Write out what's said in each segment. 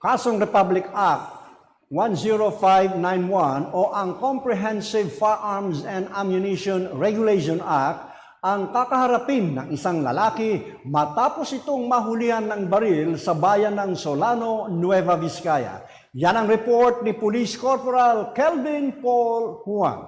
Kasong Republic Act 10591 o ang Comprehensive Firearms and Ammunition Regulation Act ang kakaharapin ng isang lalaki matapos itong mahulihan ng baril sa bayan ng Solano, Nueva Vizcaya. Yan ang report ni Police Corporal Kelvin Paul Juan.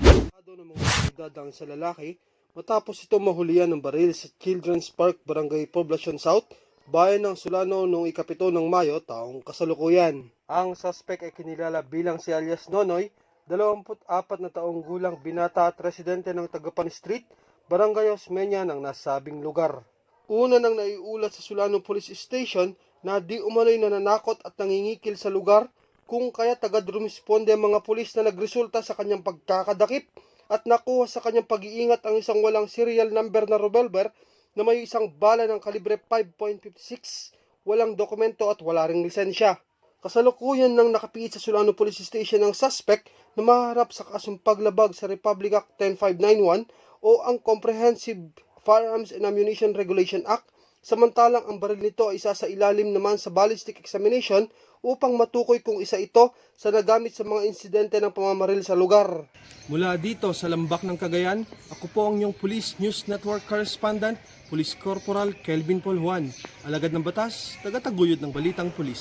Ng mga otoridad ang sa lalaki matapos ito mahulihan ng baril sa Children's Park, Barangay Poblacion South, bayan ng Solano noong ikapito ng Mayo taong kasalukuyan. Ang suspect ay kinilala bilang si alias Nonoy, 24 na taong gulang binata at residente ng Tagapan Street, Barangay Osmeña ng nasabing lugar. Una nang naiulat sa Solano Police Station na di umano'y nananakot at nangingikil sa lugar kung kaya tagad rumisponde ang mga pulis na nagresulta sa kanyang pagkakadakip at nakuha sa kanyang pag-iingat ang isang walang serial number na revolver na may isang bala ng kalibre 5.56, walang dokumento at wala ring lisensya. Kasalukuyan nang nakapiit sa Solano Police Station ang suspect na maharap sa kasong paglabag sa Republic Act 10591 o ang Comprehensive Firearms and Ammunition Regulation Act samantalang ang baril nito ay isa sa ilalim naman sa ballistic examination upang matukoy kung isa ito sa nagamit sa mga insidente ng pamamaril sa lugar. Mula dito sa Lambak ng Cagayan, ako po ang inyong Police News Network Correspondent, Police Corporal Kelvin Paul Juan, alagad ng batas, tagataguyod ng balitang pulis.